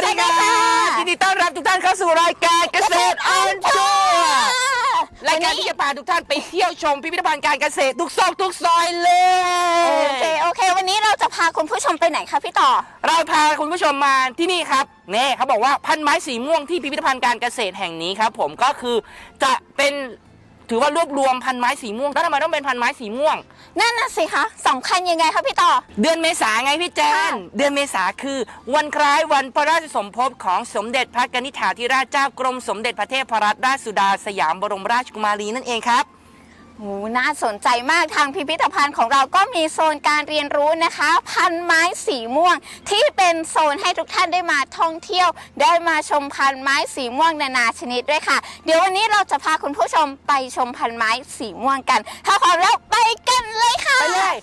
วัสดีครับยินดีต้อนรับทุกท่านเข้าสู่รายการเกษตรออนทัวร์รายการที่จะพาทุกท่านไปเที่ยวชมพิพิธภัณฑ์การเกษตรทุกซอกทุกซอยเลโอเคยโอเค วันนี้เราจะพาคุณผู้ชมไปไหนคะพี่ต่อ เราพาคุณผู้ชมมาที่นี่ครับเน่เขาบอกว่าพันไม้สีม่วงที่พิพิธภัณฑ์การเกษตรแห่งนี้ครับ ผมก็คือจะเป็น ถือว่ารวบรวมพันไม้สีม่วงแล้วทำไมต้องเป็นพันไม้สีม่วง นั่นน่ะสิคะสำคัญยังไงคะพี่ต่อ เดือนเมษาไงพี่แจค่ะนเดือนเมษาคือ วันคล้ายวันพระราชสมภพของสมเด็จพระกนิษฐาธิราชเจ้ากรมสมเด็จพระเทพรัตนราชสุดาสยามบรมราชกุมารีนั่นเองครับ โอ้น่าสนใจมากทางพิพิธภัณฑ์ของเราก็มีโซนการเรียนรู้นะคะ พันไม้สีม่วง ที่เป็นโซนให้ทุกท่านได้มาท่องเที่ยว ได้มาชมพันไม้สีม่วงนานาชนิดด้วยค่ะ เดี๋ยววันนี้เราจะพาคุณผู้ชมไปชมพันไม้สีม่วงกัน ถ้าพร้อมแล้วไปกันเลยค่ะไปเลย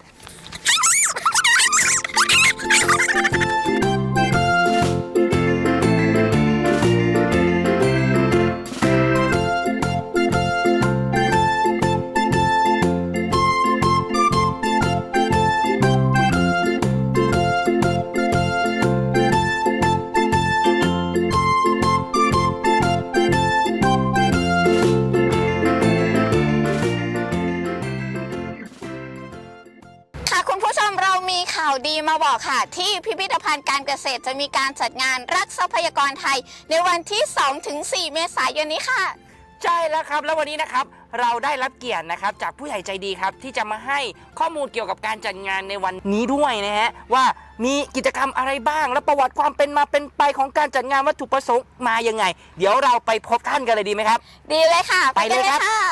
ที่พิพิธภัณฑ์การเกษตรจะมีการจัดงานรักทรัพยากรไทย ในวันที่ 2-4 เมษายนนี้ค่ะ ใช่แล้วครับ แล้ววันนี้นะครับเราได้รับเกียรตินะครับจากผู้ใหญ่ใจดีครับ ที่จะมาให้ข้อมูลเกี่ยวกับการจัดงานในวันนี้ด้วยนะฮะว่ามีกิจกรรมอะไรบ้าง และประวัติความเป็นมาเป็นไปของการจัดงานวัตถุประสงค์มายังไง เดี๋ยวเราไปพบท่านกันเลยดีไหมครับ ดีเลยค่ะ ไปเลยครับกัน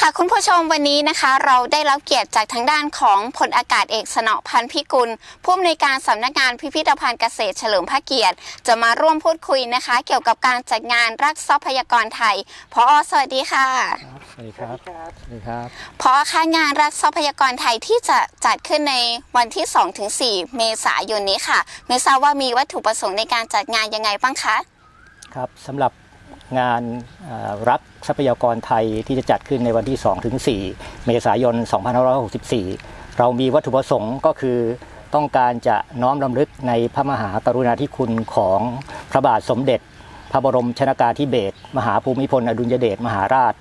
ค่ะค่ะคุณผู้ชมวันนี้นะคะ เราได้รับเกียรติจากทางด้านของพลอากาศเอกสนอพันธ์พิกุลผู้อำนวยการสำนักงานพิพิธภัณฑ์เกษตรเฉลิมพระเกียรติ จะมาร่วมพูดคุยนะคะ เกี่ยวกับการจัดงานรักทรัพยากรไทยพอสวัสดีค่ะสวัสดีครับสวัสดีครับพอค่ะงานรักทรัพยากรไทยที่จะจัดขึ้นในวันที่ 2-4 เมษายนนี้ค่ะ ไม่ทราบว่ามีวัตถุประสงค์ในการจัดงานยังไงบ้างคะครับสำหรับ งานรักทรัพยากรไทยที่จะจัดขึ้นในวันที่2ถึง4เมษายน 2564 เรามีวัตถุประสงค์ก็คือต้องการจะน้อมรำลึกในพระมหากรุณาธิคุณของพระบาทสมเด็จ พระบรมชนากาธิเบศรมหาภูมิพลอดุลยเดชมหาราช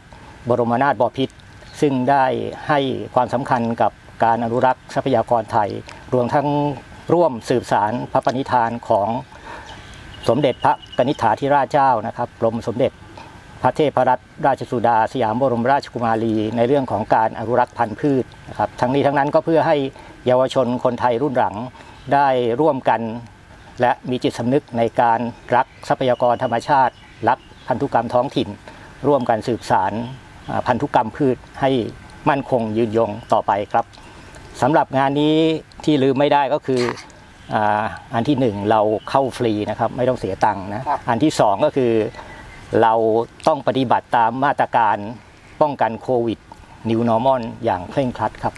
บรมนาถบพิตรซึ่งได้ให้ความสำคัญกับการอนุรักษ์ทรัพยากรไทย รวมทั้งร่วมสืบสารพระปณิธานของ สมเด็จพระกนิษฐาธิราชเจ้านะครับกรมสมเด็จพระเทพรัตนราชสุดา สยามบรมราชกุมารี ในเรื่องของการอนุรักษ์พันธุ์พืชนะครับทั้งนี้ทั้งนั้นก็เพื่อให้เยาวชนคนไทยรุ่นหลังได้ร่วมกัน และมีจิตสำนึกในการรักทรัพยากรธรรมชาติ รักพันธุกรรมท้องถิ่น ร่วมกันสืบสารพันธุกรรมพืชให้มั่นคงยืนยงต่อไปครับสำหรับงานนี้ที่ลืมไม่ได้ก็คือ อ่าอันที่หนึ่งเราเข้าฟรีนะครับไม่ต้องเสียตังค์นะครับอันที่สองก็คือเราต้องปฏิบัติตามมาตรการป้องกันโควิด New Normal อย่างเคร่งครัดครับ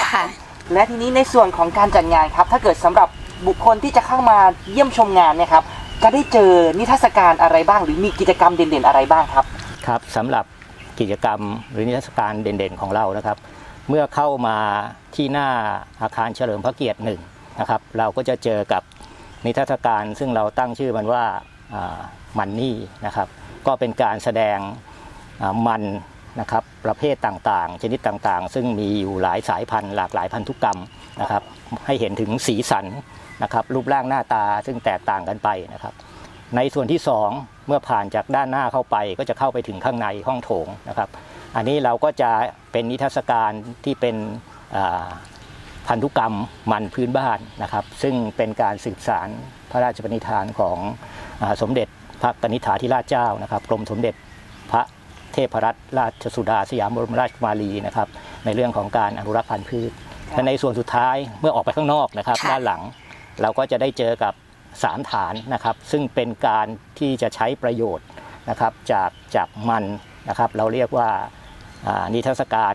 ค่ะและทีนี้ในส่วนของการจัดงานครับ ถ้าเกิดสำหรับบุคคลที่จะเข้ามาเยี่ยมชมงานเนี่ยครับจะได้เจอนิทรรศการอะไรบ้าง หรือมีกิจกรรมเด่นๆอะไรบ้างครับครับสำหรับกิจกรรมหรือนิทรรศการเด่นๆของเรานะครับ เมื่อเข้ามาที่หน้าอาคารเฉลิมพระเกียรติหนึ่ง นะครับ เราก็จะเจอกับนิทรรศการ ซึ่งเราตั้งชื่อมันว่ามันนี่นะครับ ก็เป็นการแสดงมันนะครับประเภทต่างๆ ชนิดต่างๆ ซึ่งมีอยู่หลายสายพันธุ์หลากหลายพันธุกรรมนะครับ ให้เห็นถึงสีสันนะครับรูปร่างหน้าตาซึ่งแตกต่างกันไปนะครับ ในส่วนที่ 2 เมื่อผ่านจากด้านหน้าเข้าไป ก็จะเข้าไปถึงข้างในห้องโถงนะครับ อันนี้เราก็จะเป็นนิทรรศการที่เป็น พันธุกรรมมันพื้นบ้านนะครับ ซึ่งเป็นการสืบสารพระราชปณิธานของอสมเด็จพระกนิษฐาธิราชเจ้านะครับกรมสมเด็จพระเทพรัตนราชสุดาสยามบรมราชกุมารีนะครับในเรื่องของการอนุรักษ์พันธุ์พืชและในส่วนสุดท้ายเมื่อออกไปข้างนอกนะครับ ด้านหลังเราก็จะได้เจอกับสามฐานนะครับ ซึ่งเป็นการที่จะใช้ประโยชน์นะครับจากจากมันนะครับ เราเรียกว่าอ่านิทรรศการ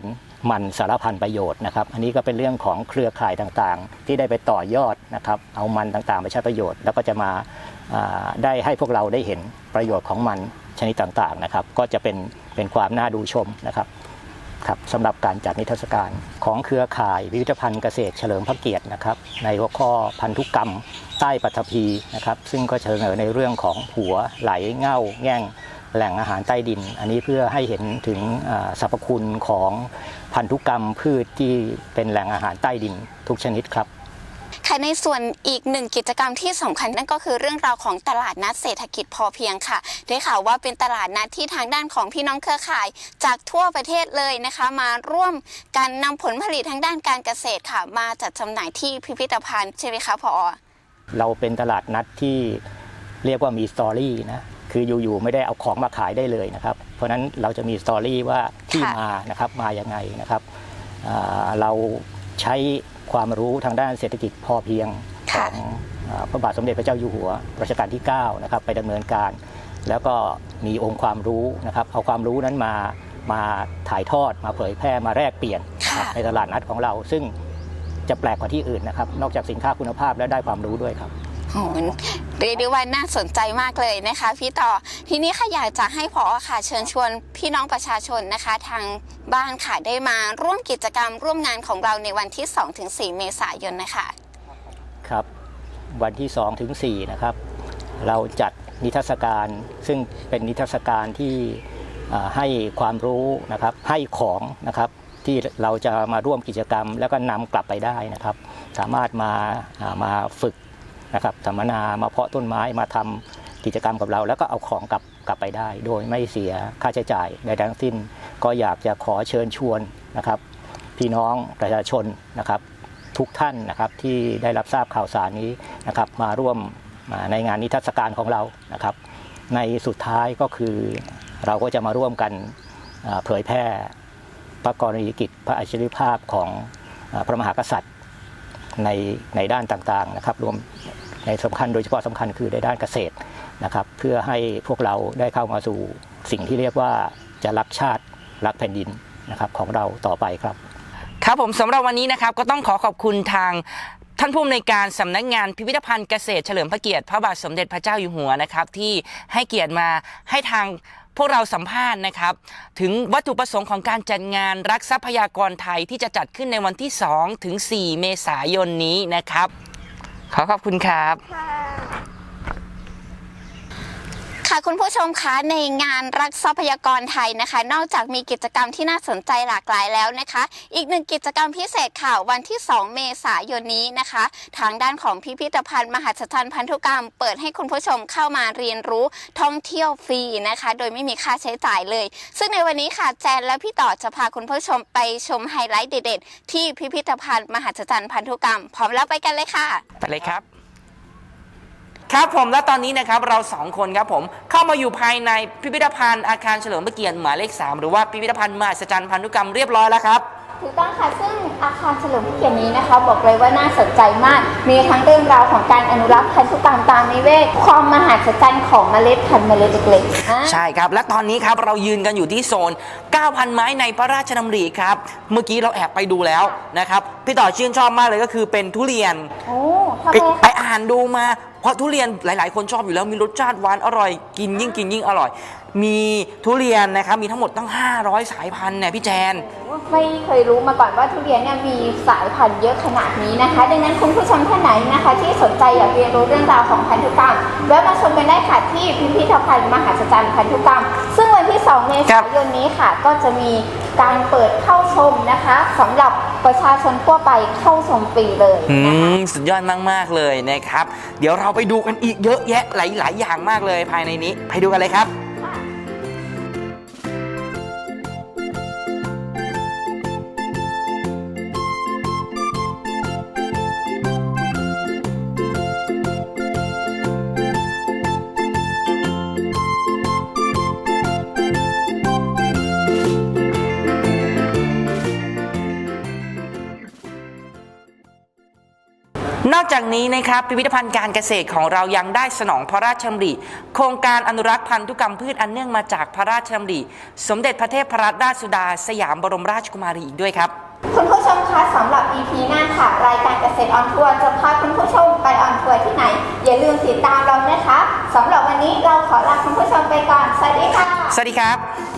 มันสารพันประโยชน์นะครับ อันนี้ก็เป็นเรื่องของเครือข่ายต่างๆ ที่ได้ไปต่อยอดนะครับ เอามันต่างๆไปใช้ประโยชน์ แล้วก็จะมาได้ให้พวกเราได้เห็นประโยชน์ของมันชนิดต่างๆนะครับ ก็จะเป็นเป็นความน่าดูชมนะครับครับสำหรับการจัดนิทรรศการของเครือข่ายพิพิธภัณฑ์เกษตรเฉลิมพระเกียรตินะครับ ในหัวข้อพันธุกรรมใต้ปัทภีนะครับ ซึ่งก็เสนอในเรื่องของหัวไหลเง่าแง่ง แหล่งอาหารใต้ดิน อันนี้เพื่อให้เห็นถึงอ่าสรรพคุณของพันธุกรรมพืชที่เป็นแหล่งอาหารใต้ดินทุกชนิดครับค่ะในส่วนอีกหนึ่งกิจกรรมที่สำคัญนั่นก็คือเรื่องราวของตลาดนัดเศรษฐกิจพอเพียงค่ะ ได้ข่าวว่าเป็นตลาดนัดที่ทางด้านของพี่น้องเครือข่าย จากทั่วประเทศเลยนะคะ มาร่วมการนำผลผลิตทางด้านการเกษตรค่ะ มาจัดจำหน่ายที่พิพิธภัณฑ์ใช่ไหมคะพอเราเป็นตลาดนัดที่เรียกว่ามีสตอรี่นะ คืออยู่ๆไม่ได้เอาของมาขายได้เลยนะครับ เพราะฉะนั้นเราจะมีสตอรี่ว่าที่ค่ะมานะครับมาอย่างไงนะครับอ่าเราใช้ความรู้ทางด้านเศรษฐกิจพอเพียงขค่ะองอ่าพระบาทสมเด็จพระเจ้าอยู่หัวรัชกาลที่9นะครับไปดำเนินการ แล้วก็มีองค์ความรู้นะครับเอาความรู้นั้นมามาถ่ายทอดมาเผยแพร่มาแลกเปลี่ยนนะครับค่ะในตลาดนัดของเรา ซึ่งจะแปลกกว่าที่อื่นนะครับ นอกจากสินค้าคุณภาพและได้ความรู้ด้วยครับ โหเรียกได้ว่าน่าสนใจมากเลยนะคะ พี่ต่อทีนี้ค่ะอยากจะให้พอค่ะเชิญชวนพี่น้องประชาชนนะคะ ทางบ้านค่ะได้มาร่วมกิจกรรมร่วมงานของเราในวันที่ 2-4 เมษายนนะคะครับ วันที่2ถึง4นะครับ เราจัดนิทรรศการซึ่งเป็นนิทรรศการที่ให้ความรู้นะครับให้ของนะครับที่เราจะมาร่วมกิจกรรม แล้วก็นำกลับไปได้นะครับ สามารถมามาฝึก นะครับสัมมนามาเพาะต้นไม้มาทำกิจกรรมกับเรา แล้วก็เอาของกลับกลับไปได้ โดยไม่เสียค่าใช้จ่ายใดทั้งสิ้น ก็อยากจะขอเชิญชวนนะครับ พี่น้องประชาชนนะครับ ทุกท่านนะครับที่ได้รับทราบข่าวสารนี้นะครับ มาร่วมในงานนิทรรศการของเรานะครับ ในสุดท้ายก็คือเราก็จะมาร่วมกันเผยแพร่พระกรณียกิจพระอัจฉริภาพของพระมหากษัตริย์ในในด้านต่างๆนะครับ รวม ในสำคัญโดยเฉพาะสำคัญคือในด้านเกษตรนะครับ เพื่อให้พวกเราได้เข้ามาสู่สิ่งที่เรียกว่าจะรักชาติรักแผ่นดินนะครับของเราต่อไปครับ ครับผมสำหรับวันนี้นะครับก็ต้องขอขอบคุณทางท่านผู้อำนวยการสำนักงานพิพิธภัณฑ์เกษตรเฉลิมพระเกียรติพระบาทสมเด็จพระเจ้าอยู่หัวนะครับ ที่ให้เกียรติมาให้ทางพวกเราสัมภาษณ์นะครับ ถึงวัตถุประสงค์ของการจัดงานรักทรัพยากรไทยที่จะจัดขึ้นในวันที่ 2 ถึง 4 เมษายนนี้นะครับ ขอขอบคุณครับ ค่ะคุณผู้ชมคะในงานรักทรัพยากรไทยนะคะ นอกจากมีกิจกรรมที่น่าสนใจหลากหลายแล้วนะคะ อีกหนึ่งกิจกรรมพิเศษค่ะวันที่ 2 เมษายนนี้นะคะ ทางด้านของพิพิธภัณฑ์มหัศจรรย์พันธุกรรม เปิดให้คุณผู้ชมเข้ามาเรียนรู้ท่องเที่ยวฟรีนะคะ โดยไม่มีค่าใช้จ่ายเลย ซึ่งในวันนี้ค่ะแจนและพี่ต่อจะพาคุณผู้ชมไปชมไฮไลท์เด็ดๆที่พิพิธภัณฑ์มหัศจรรย์พันธุกรรม พร้อมแล้วไปกันเลยค่ะ ไปเลยครับ ครับผมและตอนนี้นะครับเราสองคนครับผมเข้ามาอยู่ภายในพิพิธภัณฑ์อาคารเฉลิมพระเกียรติหมายเลข 3 หรือว่าพิพิธภัณฑ์มหัศจรรย์พันธุกรรมเรียบร้อยแล้วครับ ถูกต้องค่ะ ซึ่งอาคารเฉลิมพระเกียรตินี้นะคะ บอกเลยว่าน่าสนใจมาก มีทั้งเรื่องราวของการอนุรักษ์พันธุกรรมตามนิเวศ ความมหัศจรรย์ของเมล็ดพันธุ์เมล็ดเล็กๆอ่าใช่ครับ และตอนนี้ครับเรายืนกันอยู่ที่โซน 9,000 ไม้ในพระราชดำริครับ เมื่อกี้เราแอบไปดูแล้วนะครับ พี่ต่อชื่นชอบมากเลยก็คือเป็นทุเรียน โอ้ทำไปไมไปอ่านดูมา เพราะทุเรียนหลาย ๆ คนชอบอยู่แล้วมีรสชาติหวานอร่อยกินยิ่งกินยิ่งอร่อย มีทุเรียนนะครับมีทั้งหมดตั้ง 500 สายพันธุ์เนี่ยพี่แจน ไม่เคยรู้มาก่อนว่าทุเรียนเนี่ยมีสายพันธุ์เยอะขนาดนี้นะคะ ดังนั้นคุณผู้ชมท่านไหนนะคะ ที่สนใจอยากเรียนรู้เรื่องราวของพันธุกรรมแวะมาชมกันได้ค่ะที่พิพิธภัณฑ์มหาศจรรย์พันธุกรรม ซึ่งวัน ที่2เมษายนนี้ค่ะ ก็จะมีการเปิดเข้าชมนะคะสำหรับประชาชนทั่วไปเข้าชมฟรีเลยอืมสุดยอดมาก ๆ เลยนะครับ เดี๋ยวเราไปดูกันอีกเยอะแยะหลาย ๆ อย่างมากเลยภายในนี้ ไปดูกันเลยครับ นอกจากนี้นะครับพิพิธภัณฑ์การเกษตรของเรายังได้สนองพระราชดำริ โครงการอนุรักษ์พันธุกรรมพืชอันเนื่องมาจากพระราชดำริ สมเด็จพระเทพรัตนราชสุดา สยามบรมราชกุมารีอีกด้วยครับ คุณผู้ชมคะสำหรับ EP หน้าค่ะ รายการเกษตรออนทัวร์จะพาคุณผู้ชมไปออนทัวร์ที่ไหน อย่าลืมติดตามเรานะคะสำหรับวันนี้เราขอลาคุณผู้ชมไปก่อนสวัสดีค่ะ สวัสดีครับ